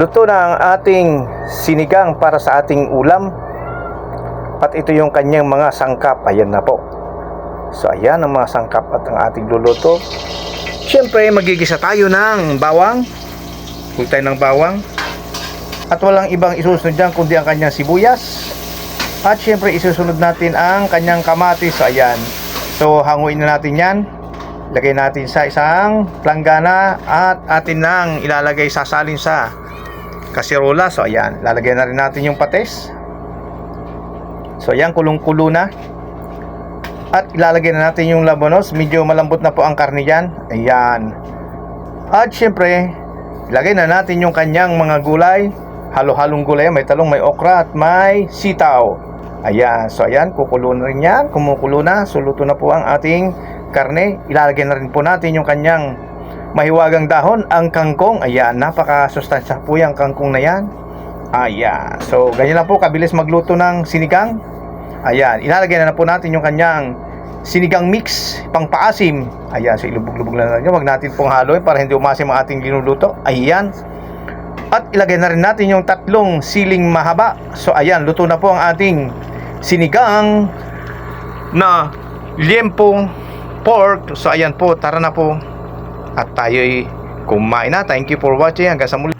Luto na ang ating sinigang para sa ating ulam. At ito yung kanyang mga sangkap. Ayan na po. So ayan ang mga sangkap at ang ating luluto. Siyempre magigisa tayo ng bawang. Huwag ng bawang. At walang ibang isusunod dyan kundi ang kanyang sibuyas. At siyempre isusunod natin ang kanyang kamatis. So ayan. So hanguin na natin yan. Lagay natin sa isang planggana at atin nang ilalagay sasalin sa kasirola. So ayan, lalagyan na rin natin yung pates. So ayan, kulong-kulo na. At ilalagay na natin yung labanos. Medyo malambot na po ang karne dyan. Ayan. At syempre, ilagay na natin yung kanyang mga gulay. Halo-halong gulay. May talong, may okra at may sitaw. Ayan. So ayan, kukulo na rin yan. Kumukulo na. So luto na po ang ating karne. Ilalagay na rin po natin yung kanyang mahiwagang dahon, ang kangkong. Ayan, napaka-sustansya po yung kangkong na yan. Ayan. So, ganyan lang po, kabilis magluto ng sinigang. Ayan, ilalagay na, na po natin yung kanyang sinigang mix, pang paasim. Ayan, so ilubog-lubog na natin. Huwag natin pong haloy para hindi umasim ang ating linuluto. Ayan. At ilagay na rin natin yung tatlong siling mahaba. So, ayan, luto na po ang ating sinigang na liempong pork. So, ayan po, tara na po. At tayo'y kumain na. Thank you for watching. Hanggang sa muli.